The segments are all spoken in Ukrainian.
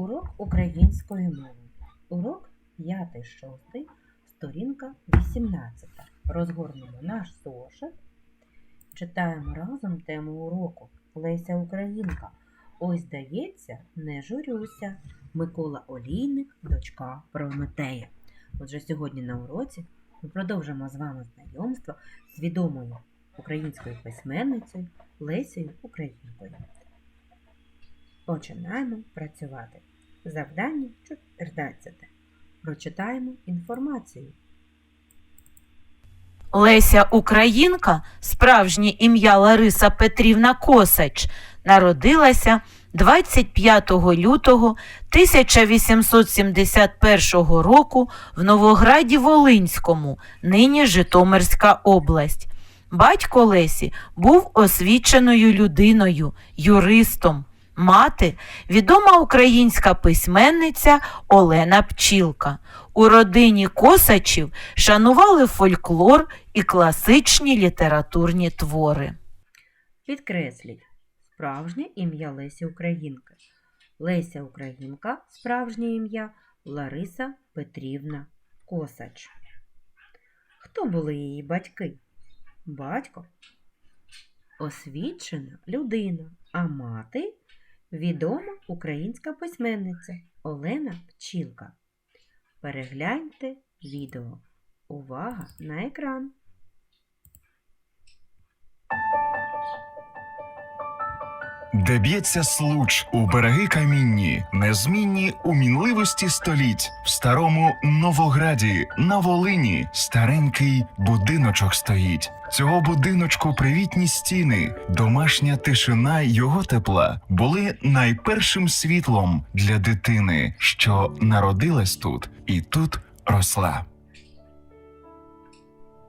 Урок української мови. Урок 5-6, сторінка 18. Розгорнемо наш зошит. Читаємо разом тему уроку. Леся Українка. Ось здається, не журюся. Микола Олійник, дочка Прометея. Отже, сьогодні на уроці ми продовжимо з вами знайомство з відомою українською письменницею Лесею Українкою. Починаємо працювати. Завдання 14. Прочитаємо інформацію. Леся Українка, справжнє ім'я Лариса Петрівна Косач, народилася 25 лютого 1871 року в Новограді Волинському, нині Житомирська область. Батько Лесі був освіченою людиною, юристом. Мати відома українська письменниця Олена Пчілка. У родині Косачів шанували фольклор і класичні літературні твори. Підкресліть справжнє ім'я Лесі Українки. Леся Українка справжнє ім'я Лариса Петрівна Косач. Хто були її батьки? Батько освічена людина, а мати відома українська письменниця Олена Пчілка. Перегляньте відео. Увага на екран. Де б'ється случ у береги камінні, незмінні у мінливості століть, в старому Новограді на Волині старенький будиночок стоїть. Цього будиночку привітні стіни, домашня тишина його тепла були найпершим світлом для дитини, що народилась тут і тут росла.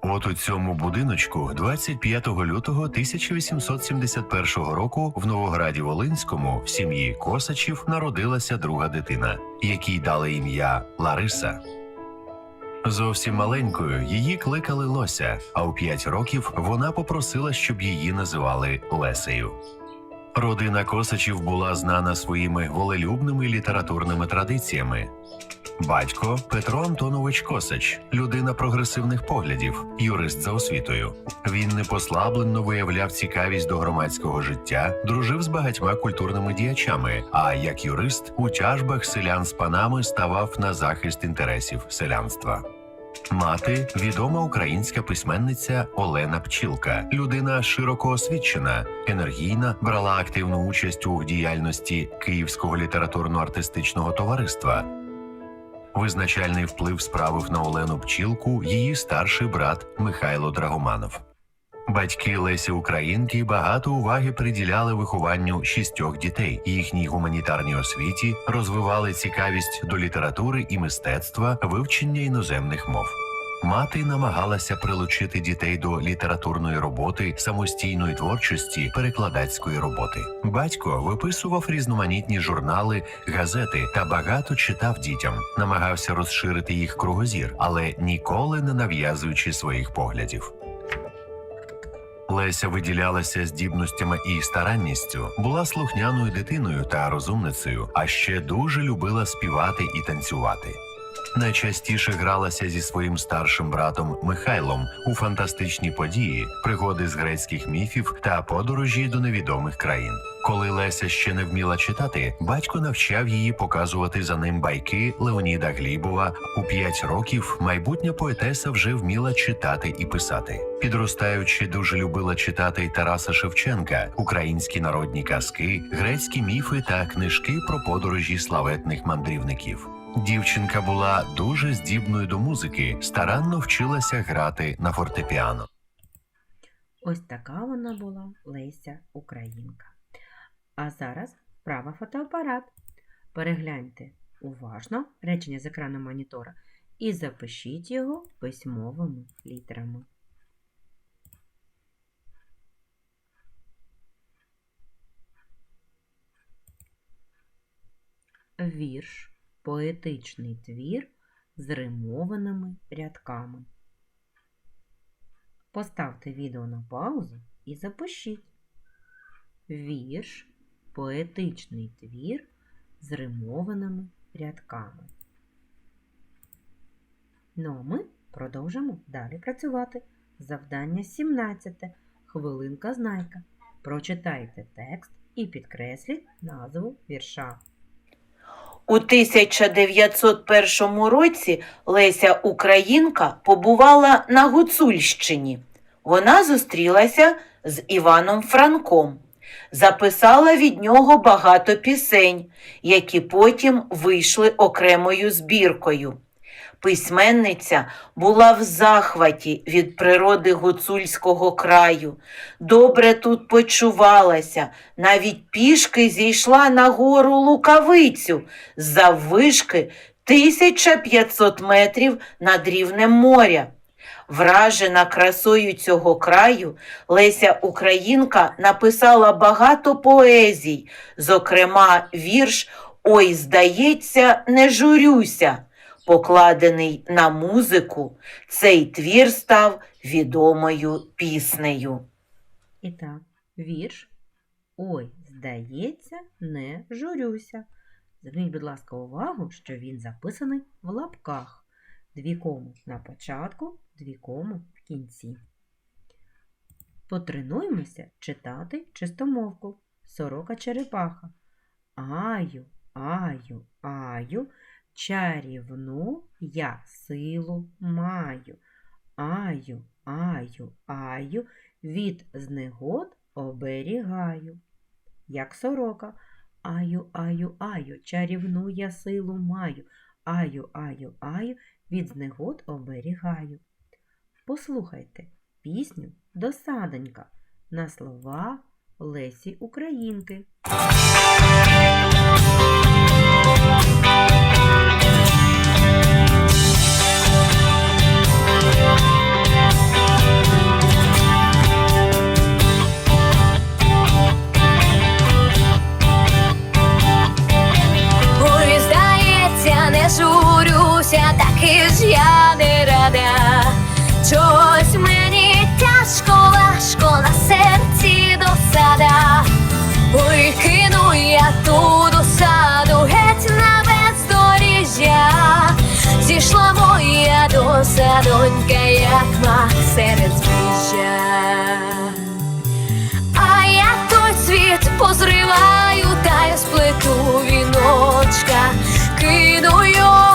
От у цьому будиночку 25 лютого 1871 року в Новограді Волинському в сім'ї Косачів народилася друга дитина, якій дали ім'я Лариса. Зовсім маленькою її кликали Лося, а у 5 років вона попросила, щоб її називали Лесею. Родина Косачів була знана своїми волелюбними літературними традиціями. Батько Петро Антонович Косач, людина прогресивних поглядів, юрист за освітою. Він непослабленно виявляв цікавість до громадського життя, дружив з багатьма культурними діячами. А як юрист у тяжбах селян з панами ставав на захист інтересів селянства. Мати відома українська письменниця Олена Пчілка, людина широко освічена, енергійна, брала активну участь у діяльності Київського літературно-артистичного товариства. Визначальний вплив справив на Олену Пчілку її старший брат Михайло Драгоманов. Батьки Лесі Українки багато уваги приділяли вихованню шістьох дітей. Їхній гуманітарній освіті розвивали цікавість до літератури і мистецтва, вивчення іноземних мов. Мати намагалася прилучити дітей до літературної роботи, самостійної творчості, перекладацької роботи. Батько виписував різноманітні журнали, газети та багато читав дітям, намагався розширити їх кругозір, але ніколи не нав'язуючи своїх поглядів. Леся виділялася здібностями і старанністю, була слухняною дитиною та розумницею, а ще дуже любила співати і танцювати. Найчастіше гралася зі своїм старшим братом Михайлом у фантастичні події, пригоди з грецьких міфів та подорожі до невідомих країн. Коли Леся ще не вміла читати, батько навчав її показувати за ним байки Леоніда Глібова. У п'ять років майбутня поетеса вже вміла читати і писати. Підростаючи, дуже любила читати Тараса Шевченка, українські народні казки, грецькі міфи та книжки про подорожі славетних мандрівників. Дівчинка була дуже здібною до музики, старанно вчилася грати на фортепіано. Ось така вона була Леся Українка. А зараз вправа фотоапарат. Перегляньте уважно речення з екрану монітора і запишіть його письмовими літерами. Вірш поетичний твір з римованими рядками. Поставте відео на паузу і запишіть. Вірш поетичний твір з римованими рядками. Ну а ми продовжимо далі працювати. Завдання 17. Хвилинка знайка. Прочитайте текст і підкресліть назву вірша. У 1901 році Леся Українка побувала на Гуцульщині. Вона зустрілася з Іваном Франком, записала від нього багато пісень, які потім вийшли окремою збіркою. Письменниця була в захваті від природи гуцульського краю, добре тут почувалася, навіть пішки зійшла на гору Лукавицю з заввишки 1500 метрів над рівнем моря. Вражена красою цього краю, Леся Українка написала багато поезій, зокрема вірш Ой, здається, не журюся. Покладений на музику, цей твір став відомою піснею. І так, вірш. Ой, здається, не журюся. Зверніть, будь ласка, увагу, що він записаний в лапках. Дві кому на початку, дві кому в кінці. Потренуємося читати чистомовку. Сорока черепаха. Аю, аю, аю, чарівну я силу маю. Аю, аю, аю, від знегод оберігаю. Як сорока. Аю, аю, аю, чарівну я силу маю. Аю, аю, аю, від знегод оберігаю. Послухайте пісню Досадонька на слова Лесі Українки. Моя досадонька, як мах серед збіжжя. А я той світ позриваю та й сплету віночка, кину його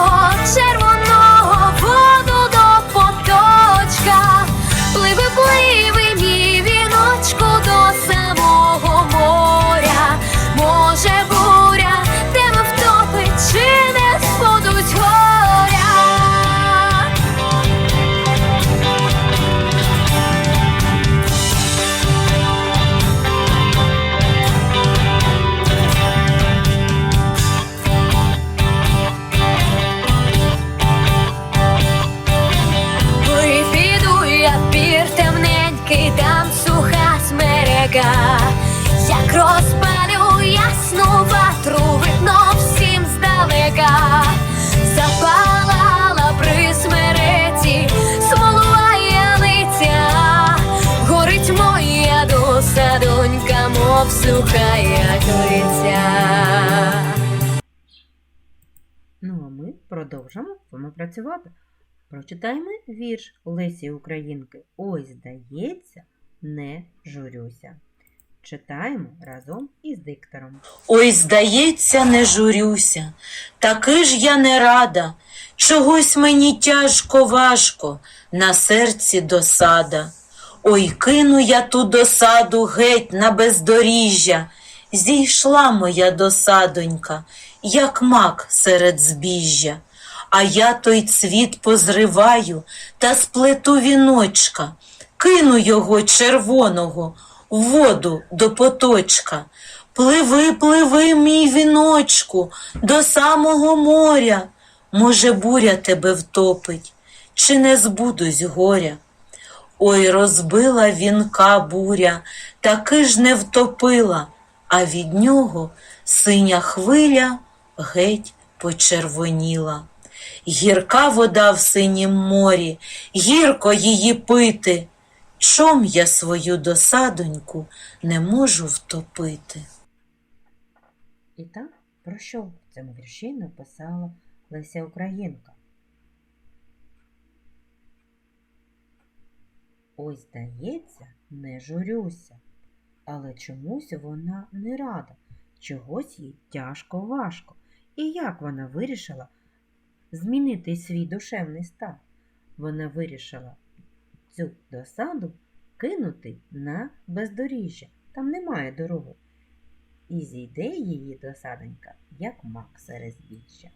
мов суха. Ну а ми продовжимо працювати. Прочитаємо вірш Лесі Українки. Ой, здається, не журюся. Читаємо разом із диктором. Ой, здається, не журюся, таки ж я не рада, чогось мені тяжко важко, на серці досада. Ой, кину я ту досаду геть на бездоріжжя, зійшла моя досадонька, як мак серед збіжжя. А я той цвіт позриваю та сплету віночка, кину його червоного в воду до поточка. Пливи, пливи, мій віночку, до самого моря. Може, буря тебе втопить, чи не збудусь горя. Ой, розбила вінка буря, таки ж не втопила, а від нього синя хвиля геть почервоніла. Гірка вода в синім морі, гірко її пити. Чом я свою досадоньку не можу втопити? І так, Про що в цьому вірші написала Леся Українка? Ой, здається, не журюся, але чомусь вона не рада, чогось їй тяжко важко. І як вона вирішила змінити свій душевний стан? Вона вирішила цю досаду кинути на бездоріжжя. Там немає дороги. І зійде її досадонька, як мак серед збіжжя.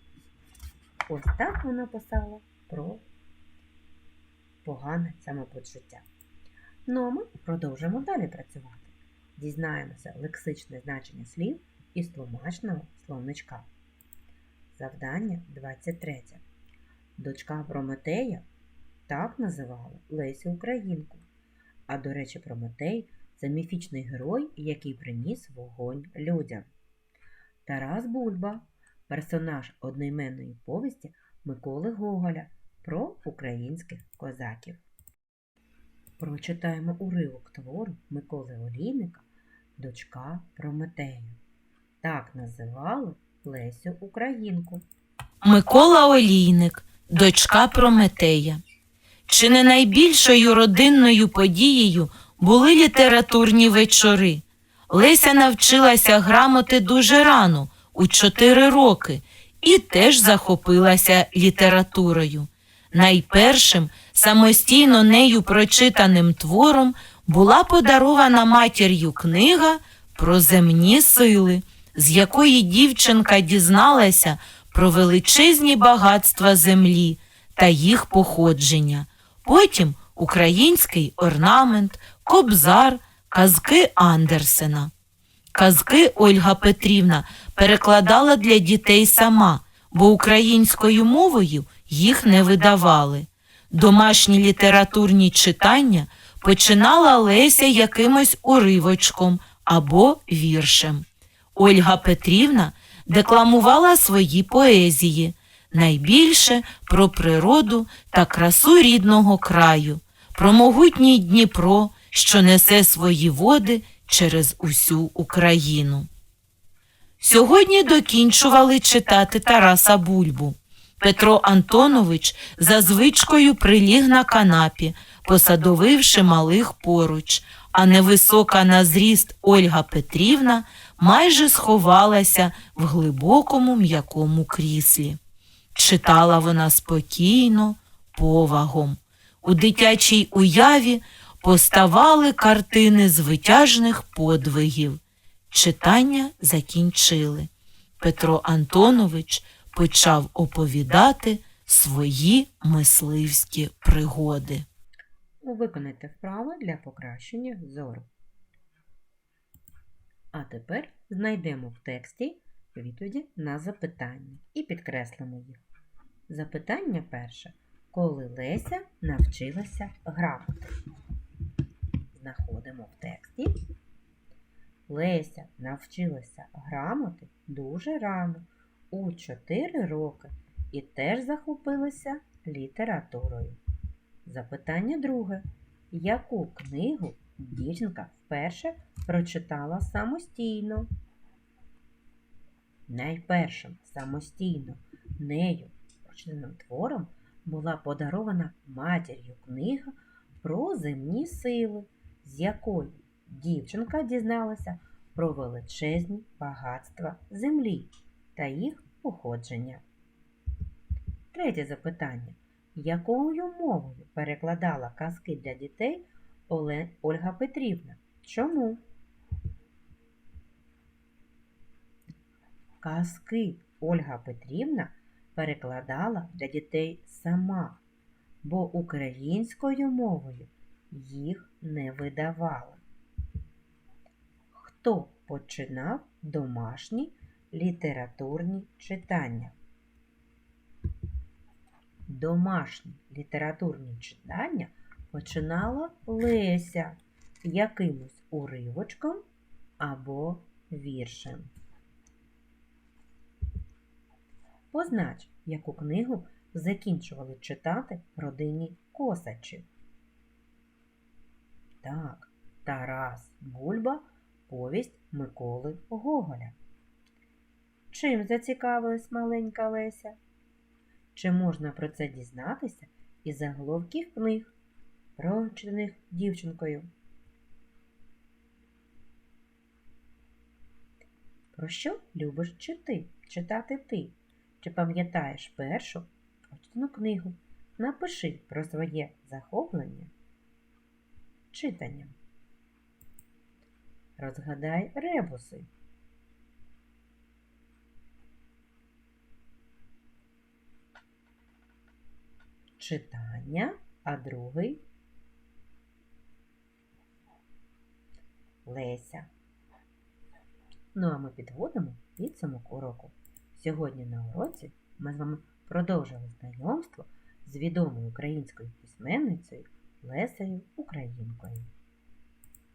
Ось так вона писала про погане самопочуття. Ну а ми продовжимо далі працювати. Дізнаємося лексичне значення слів із тлумачного словничка. Завдання 23. Дочка Прометея так називали Лесю Українку. А до речі, Прометей це міфічний герой, який приніс вогонь людям. Тарас Бульба персонаж одноіменної повісті Миколи Гоголя про українських козаків. Прочитаємо уривок твору Миколи Олійника Дочка Прометея. Так називали Лесю Українку. Микола Олійник, дочка Прометея. Чи не найбільшою родинною подією були літературні вечори? Леся навчилася грамоти дуже рано, у чотири роки, і теж захопилася літературою. Найпершим самостійно нею прочитаним твором була подарована матір'ю книга про земні сили, з якої дівчинка дізналася про величезні багатства землі та їх походження. Потім український орнамент, кобзар, казки Андерсена. Казки Ольга Петрівна перекладала для дітей сама, бо українською мовою їх не видавали. Домашні літературні читання починала Леся якимось уривочком або віршем. Ольга Петрівна декламувала свої поезії, найбільше про природу та красу рідного краю, про могутній Дніпро, що несе свої води через усю Україну. Сьогодні докінчували читати Тараса Бульбу. Петро Антонович за звичкою приліг на канапі, посадовивши малих поруч, а невисока на зріст Ольга Петрівна майже сховалася в глибокому м'якому кріслі. Читала вона спокійно, повагом. У дитячій уяві поставали картини з витяжних подвигів. Читання закінчили. Петро Антонович почав оповідати свої мисливські пригоди. Виконайте вправи для покращення зору. А тепер знайдемо в тексті відповіді на запитання і підкреслимо їх. Запитання перше. Коли Леся навчилася грамоти? Знаходимо в тексті. Леся навчилася грамоти дуже рано, у 4 роки, і теж захопилася літературою. Запитання друге. Яку книгу дівчинка вперше прочитала самостійно? Найпершим самостійно нею прочитаним твором була подарована матір'ю книга про земні сили, з якої дівчинка дізналася про величезні багатства землі та їх походження. Третє запитання. Якою мовою перекладала казки для дітей Ольга Петрівна? Чому? Казки Ольга Петрівна перекладала для дітей сама, бо українською мовою їх не видавали. Хто починав домашні літературні читання? Домашні літературні читання починала Леся якимось уривочком або віршем. Познач, яку книгу закінчували читати родині Косачів. Так, Тарас Бульба, повість Миколи Гоголя. Чим зацікавилась маленька Леся? Чи можна про це дізнатися із заголовків книг, прочитаних дівчинкою? Про що любиш чити, читати ти? Чи пам'ятаєш першу прочитану книгу? Напиши про своє захоплення читанням. Розгадай ребуси. Читання, а другий Леся. Ну а ми підводимо підсумок уроку. Сьогодні на уроці ми з вами продовжили знайомство з відомою українською письменницею Лесею Українкою.